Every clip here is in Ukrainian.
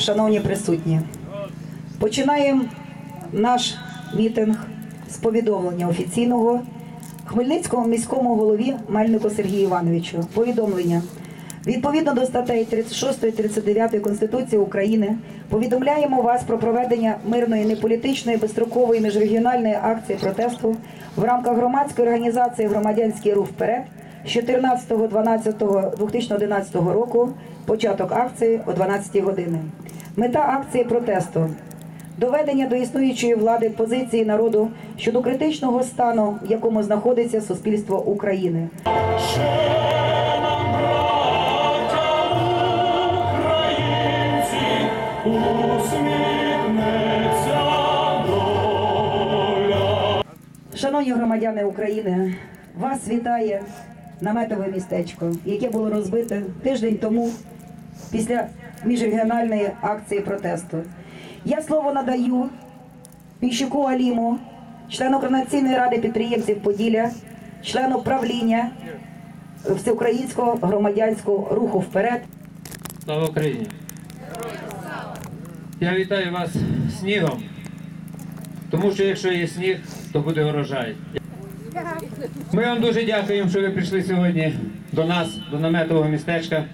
шановні присутні, починаємо наш мітинг з повідомлення офіційного Хмельницькому міському голові Мельнику Сергію Івановичу. Повідомлення. Відповідно до статей 36 і 39 Конституції України повідомляємо вас про проведення мирної неполітичної безстрокової міжрегіональної акції протесту в рамках громадської організації Громадянський рух вперед з 14.12.2011 року початок акції о 12 години. Мета акції протесту доведення до існуючої влади позиції народу щодо критичного стану, в якому знаходиться суспільство України. Шановні громадяни України, вас вітає наметове містечко, яке було розбите тиждень тому після міжрегіональної акції протесту. Я слово надаю Піщуку Аліму, члену Координаційної ради підприємців Поділля, члену правління Всеукраїнського громадянського руху вперед. Слава Україні! Я вітаю вас снігом, тому що якщо є сніг, то буде урожай. Ми вам дуже дякуємо, що ви прийшли сьогодні до нас, до наметового містечка.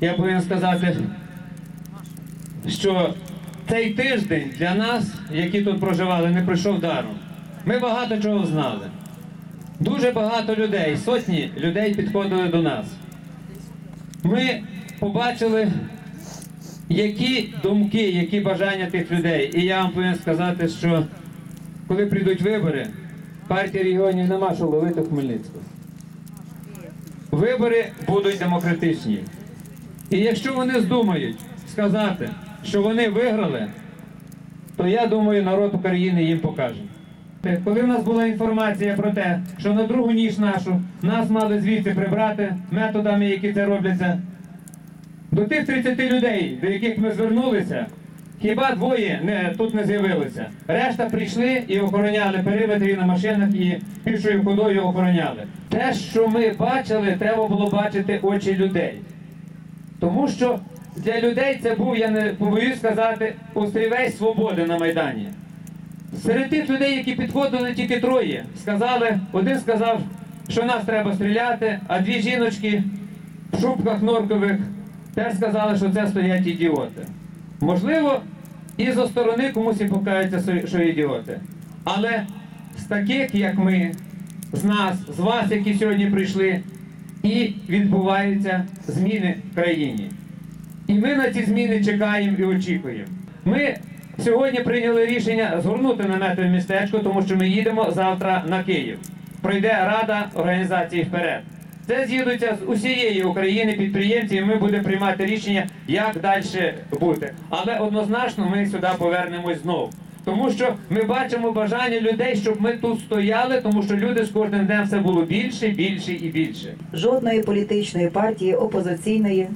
Я повинен сказати, що цей тиждень для нас, які тут проживали, не пройшов даром. Ми багато чого знали. Дуже багато людей, сотні людей підходили до нас. Ми побачили, які думки, які бажання тих людей. І я вам повинен сказати, що коли прийдуть вибори, партія регіонів нема що ловити в Хмельницьку. Вибори будуть демократичні. І якщо вони здумають сказати, що вони виграли, то я думаю, народ України їм покаже. Коли в нас була інформація про те, що на другу ніч нашу нас мали звідси прибрати методами, які це робляться, до тих 30 людей, до яких ми звернулися, хіба двоє не, тут не з'явилися. Решта прийшли і охороняли периметрі на машинах і пішою ходою охороняли. Те, що ми бачили, треба було бачити очі людей. Тому що для людей це був, я не побоюсь сказати, острівець свободи на Майдані. Серед тих людей, які підходили тільки троє, сказали, один сказав, що нас треба стріляти, а дві жіночки в шубках норкових теж сказали, що це стоять ідіоти. Можливо, і зо сторони комусь і покаються, що ідіоти. Але з таких, як ми, з нас, з вас, які сьогодні прийшли, і відбуваються зміни в країні. І ми на ці зміни чекаємо і очікуємо. Ми сьогодні прийняли рішення згорнути наметове містечко, тому що ми їдемо завтра на Київ. Пройде Рада організації вперед. Це з'їдуться з усієї України підприємці, і ми будемо приймати рішення, як далі бути. Але однозначно ми сюди повернемось знову. Тому що ми бачимо бажання людей, щоб ми тут стояли, тому що люди з кожним днем все було більше, більше і більше. Жодної політичної партії опозиційної,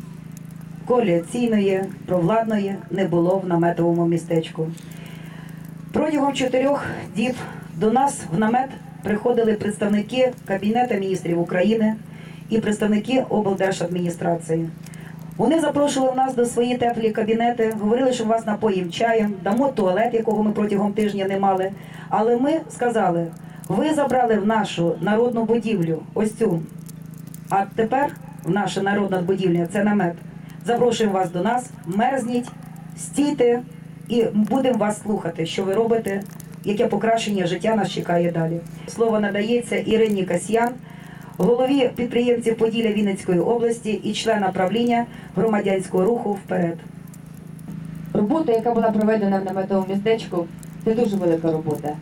коаліційної, провладної не було в наметовому містечку. Протягом чотирьох діб до нас в намет приходили представники Кабінету міністрів України і представники облдержадміністрації. Вони запрошували нас до свої теплі кабінети, говорили, що вас напоїм чаєм, дамо туалет, якого ми протягом тижня не мали. Але ми сказали: ви забрали в нашу народну будівлю ось цю. А тепер в наша народна будівля це намет. Запрошуємо вас до нас, мерзніть, стійте і будемо вас слухати, що ви робите, яке покращення життя нас чекає далі. Слово надається Ірині Касьян, голові підприємців Поділля Вінницької області і члена правління громадянського руху вперед. Робота, яка була проведена в наметовому містечку, це дуже велика робота.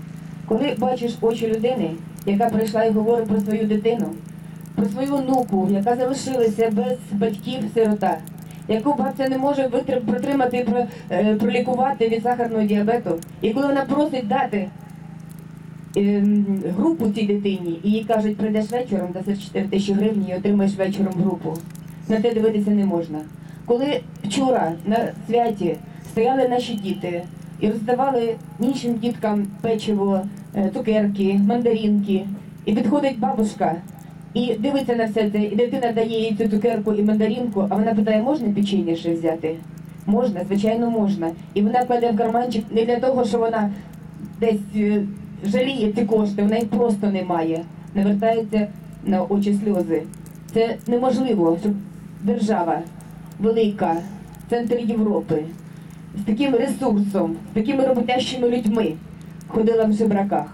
Коли бачиш очі людини, яка прийшла і говорить про свою дитину, про свою онуку, яка залишилася без батьків сирота, яку бабця не може протримати е, пролікувати від сахарного діабету, і коли вона просить дати групу цій дитині, і їй кажуть, прийдеш вечором, даси 4 тисячі гривень і отримаєш вечором групу. На те дивитися не можна. Коли вчора на святі стояли наші діти і роздавали іншим діткам печиво, е, цукерки, мандаринки, і підходить бабушка і дивиться на все це, і дитина дає їй цю цукерку і мандаринку, а вона питає, можна печення ще взяти? Можна, звичайно, можна. І вона кладе в карманчик не для того, що вона десь е, жаліє ці кошти, вона їх просто не має. Навертається на очі сльози. Це неможливо, щоб держава велика, центр Європи, з таким ресурсом, з такими роботящими людьми ходила в жебраках.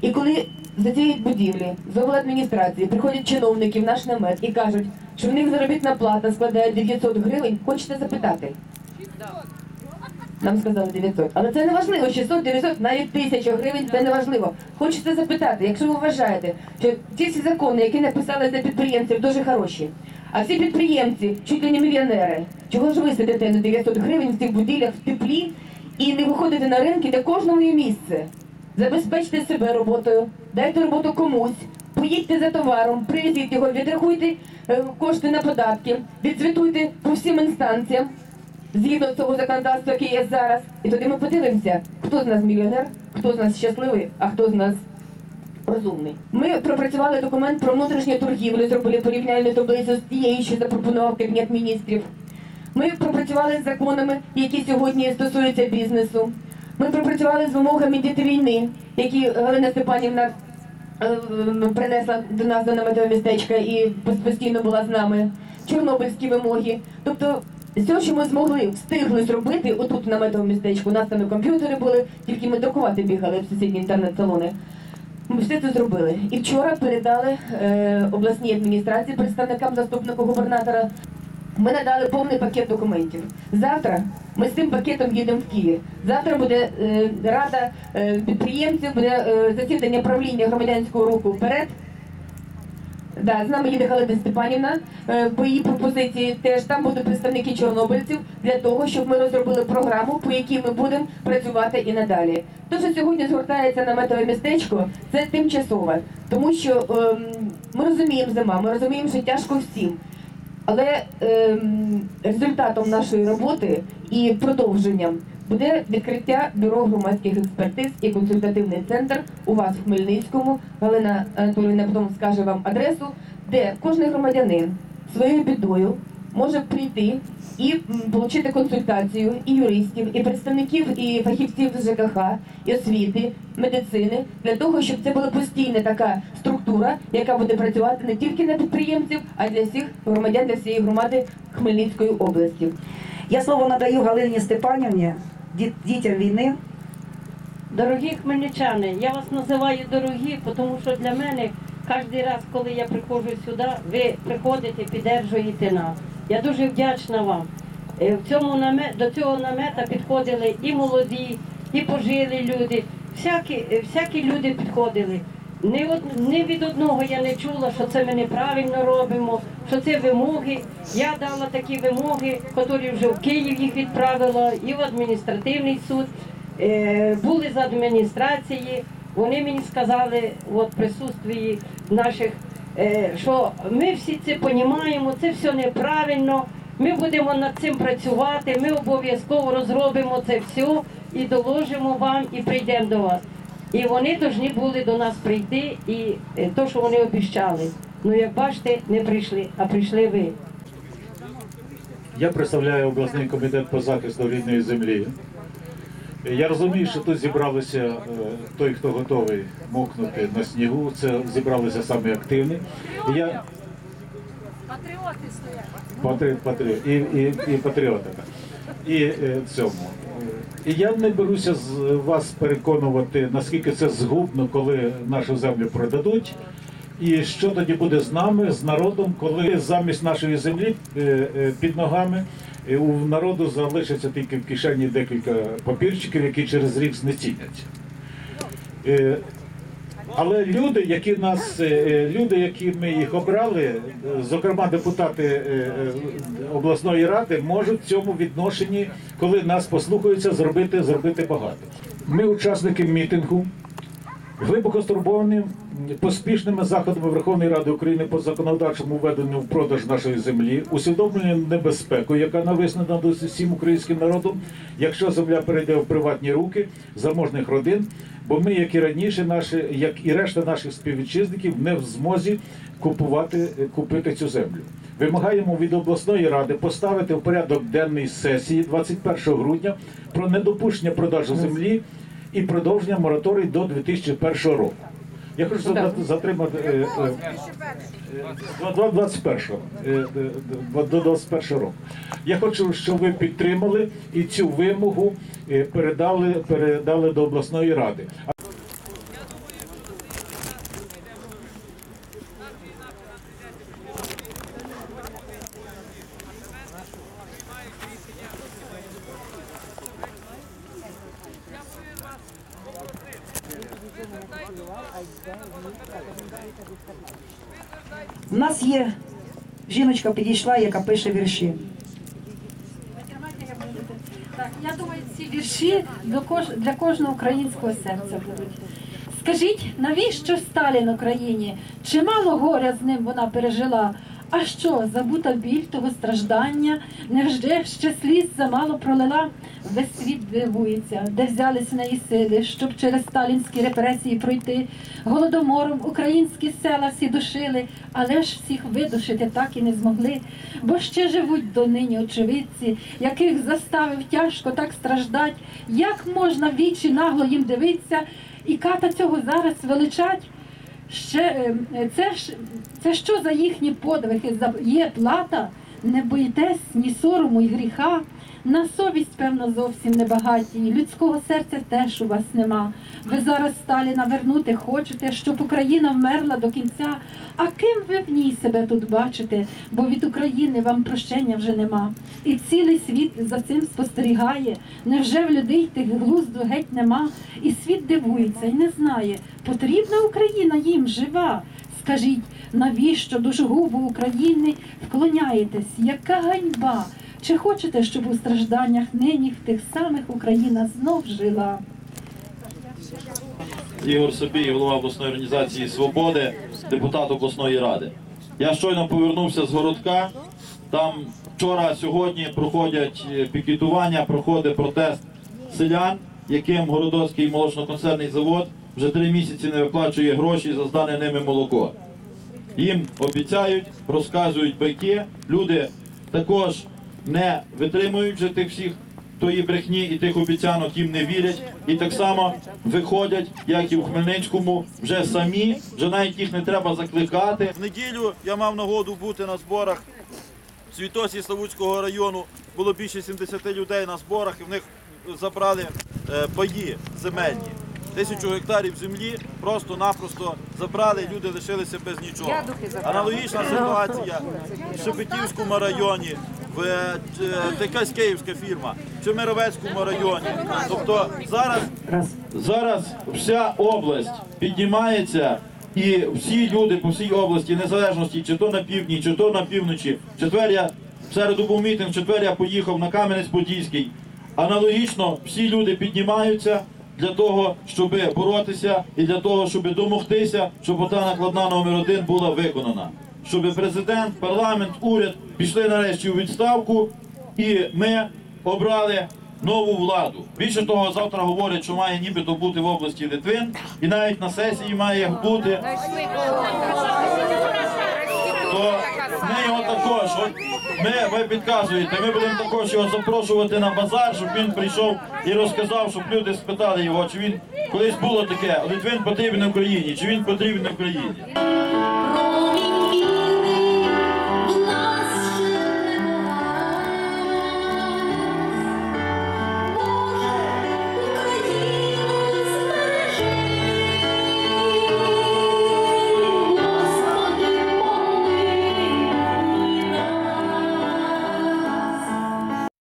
І коли за цієї будівлі, з адміністрації приходять чиновники в наш намет і кажуть, що в них заробітна плата складає 900 гривень, хочете запитати? Нам сказали 900. Але це не важливо, 600, 900, навіть 1000 гривень, це не важливо. Хочете запитати, якщо ви вважаєте, що ці всі закони, які написали для підприємців, дуже хороші, а всі підприємці чуть ли не мільйонери, чого ж ви сидите на 900 гривень в цих будівлях в теплі і не виходите на ринки, де кожному є місце? Забезпечте себе роботою, дайте роботу комусь, поїдьте за товаром, привезіть його, відрахуйте е, кошти на податки, відзвітуйте по всім інстанціям згідно цього законодавства, яке є зараз. І тоді ми подивимося, хто з нас мільйонер, хто з нас щасливий, а хто з нас розумний. Ми пропрацювали документ про внутрішню торгівлю, зробили порівняльну таблицю з тією, що запропонував Кабінет міністрів. Ми пропрацювали з законами, які сьогодні стосуються бізнесу. Ми пропрацювали з вимогами діти війни, які Галина Степанівна е, принесла до нас до наметового містечка і постійно була з нами. Чорнобильські вимоги. Тобто, все, що ми змогли, встигли зробити отут в наметовому містечку. У нас там і комп'ютери були, тільки ми друкувати бігали в сусідні інтернет-салони. Ми все це зробили. І вчора передали е, обласній адміністрації представникам заступнику губернатора. Ми надали повний пакет документів. Завтра ми з цим пакетом їдемо в Київ. Завтра буде е, рада е, підприємців, буде е, засідання правління громадянського руху вперед. Да, з нами їде Галина Степанівна. Е, По її пропозиції теж там будуть представники чорнобильців для того, щоб ми розробили програму, по якій ми будемо працювати і надалі. Те, що сьогодні згортається наметове містечко, це тимчасове, тому що ем, ми розуміємо зима, ми розуміємо, що тяжко всім. Але ем, результатом нашої роботи і продовженням буде відкриття бюро громадських експертиз і консультативний центр у вас в Хмельницькому. Галина Анатолійовна потім скаже вам адресу, де кожен громадянин своєю бідою може прийти і отримати консультацію і юристів, і представників, і фахівців з ЖКХ, і освіти, медицини, для того, щоб це була постійна така структура, яка буде працювати не тільки на підприємців, а для всіх громадян, для всієї громади Хмельницької області. Я слово надаю Галині Степанівні, дітям війни. Дорогі хмельничани, я вас називаю дорогі, тому що для мене кожен раз, коли я приходжу сюди, ви приходите, підтримуєте нас. Я дуже вдячна вам. Е, В цьому намет, до цього намета підходили і молоді, і пожилі люди. Всякі, всякі люди підходили. Ні, од, ні від одного я не чула, що це ми неправильно робимо, що це вимоги. Я дала такі вимоги, які вже в Київ їх відправила, і в адміністративний суд. Е, були з адміністрації, вони мені сказали от, присутствії наших, е, що ми всі це розуміємо, це все неправильно, ми будемо над цим працювати, ми обов'язково розробимо це все і доложимо вам і прийдемо до вас. І вони повинні були до нас прийти, і е, то, що вони обіцяли. Ну, як бачите, не прийшли, а прийшли ви. Я представляю обласний комітет по захисту рідної землі. Я розумію, що тут зібралися е, той, хто готовий мокнути на снігу. Це зібралися самі активні. Я... Патріоти Патріот, і, і, і патріоти. І е, цьому. Я не беруся з вас переконувати, наскільки це згубно, коли нашу землю продадуть. І що тоді буде з нами, з народом, коли замість нашої землі е, е, під ногами е, у народу залишиться тільки в кишені декілька папірчиків, які через рік знеціняться. Але люди, які нас, е, е, люди, які ми їх обрали, е, зокрема депутати обласної ради, можуть в цьому відношенні, коли нас послухаються, зробити, зробити багато. Ми учасники мітингу. Глибоко стурбовані поспішними заходами Верховної Ради України по законодавчому введенню в продаж нашої землі, усвідомлюємо небезпеку, яка нависне над усім українським народом, якщо земля перейде в приватні руки заможних родин. Бо ми, як і раніше, наші, як і решта наших співвітчизників, не в змозі купувати купити цю землю. Вимагаємо від обласної ради поставити в порядок денний сесії 21 грудня про недопущення продажу землі і продовження мораторій до 2001 року. Я хочу затримати е, е, е, до 21 е, е, до- до 21 року. Я хочу, щоб ви підтримали і цю вимогу передали, передали до обласної ради. В нас є жіночка підійшла, яка пише вірші. Так, я думаю, ці вірші для кожного українського серця будуть. Скажіть, навіщо Сталін Україні? Чимало горя з ним вона пережила. А що, забута біль того страждання? Невже ще сліз замало пролила? Весь світ дивується, де взялись в неї сили, щоб через сталінські репресії пройти. Голодомором українські села всі душили, але ж всіх видушити так і не змогли. Бо ще живуть донині очевидці, яких заставив тяжко так страждать. Як можна вічі нагло їм дивитися і ката цього зараз величать? Ще е, це ж це що за їхні подвиги? Є плата? Не боїтесь ні сорому, й гріха. На совість, певно, зовсім не багаті. Людського серця теж у вас нема. Ви зараз Сталіна вернути хочете, щоб Україна вмерла до кінця. А ким ви в ній себе тут бачите? Бо від України вам прощення вже нема. І цілий світ за цим спостерігає. Невже в людей тих глузду геть нема? І світ дивується і не знає, потрібна Україна їм жива. Скажіть, навіщо душогубу України вклоняєтесь? Яка ганьба? Чи хочете, щоб у стражданнях нині в тих самих Україна знов жила? Ігор Собій, голова обласної організації Свободи, депутат обласної ради. Я щойно повернувся з городка. Там вчора, сьогодні проходять е, пікетування, проходить протест селян, яким Городоцький молочно-концерний завод вже три місяці не виплачує гроші за здане ними молоко. Їм обіцяють, розказують байки. Люди також не витримують вже тих всіх тої брехні і тих обіцянок їм не вірять. І так само виходять, як і в Хмельницькому, вже самі, вже навіть їх не треба закликати. В неділю я мав нагоду бути на зборах в Світосі Славутського району. Було більше 70 людей на зборах, і в них забрали е, паї земельні. Тисячу гектарів землі просто-напросто забрали, люди лишилися без нічого. Аналогічна ситуація в Шепетівському районі, в е, якась київська фірма, чи в Мировецькому районі. Тобто зараз Зараз вся область піднімається, і всі люди по всій області, незалежності, чи то на півдні, чи то на півночі. В Четвер я в середу був мітинг, в четвер я поїхав на Кам'янець-Подільський. Аналогічно всі люди піднімаються для того, щоб боротися і для того, щоб домогтися, щоб ота накладна номер один була виконана. Щоб президент, парламент, уряд пішли нарешті у відставку, і ми обрали нову владу. Більше того, завтра говорять, що має нібито бути в області Литвин, і навіть на сесії має бути. То ми його також, ми, ви підказуєте, ми будемо також його запрошувати на базар, щоб він прийшов і розказав, щоб люди спитали його, чи він колись було таке, Литвин потрібен Україні, чи він потрібен Україні.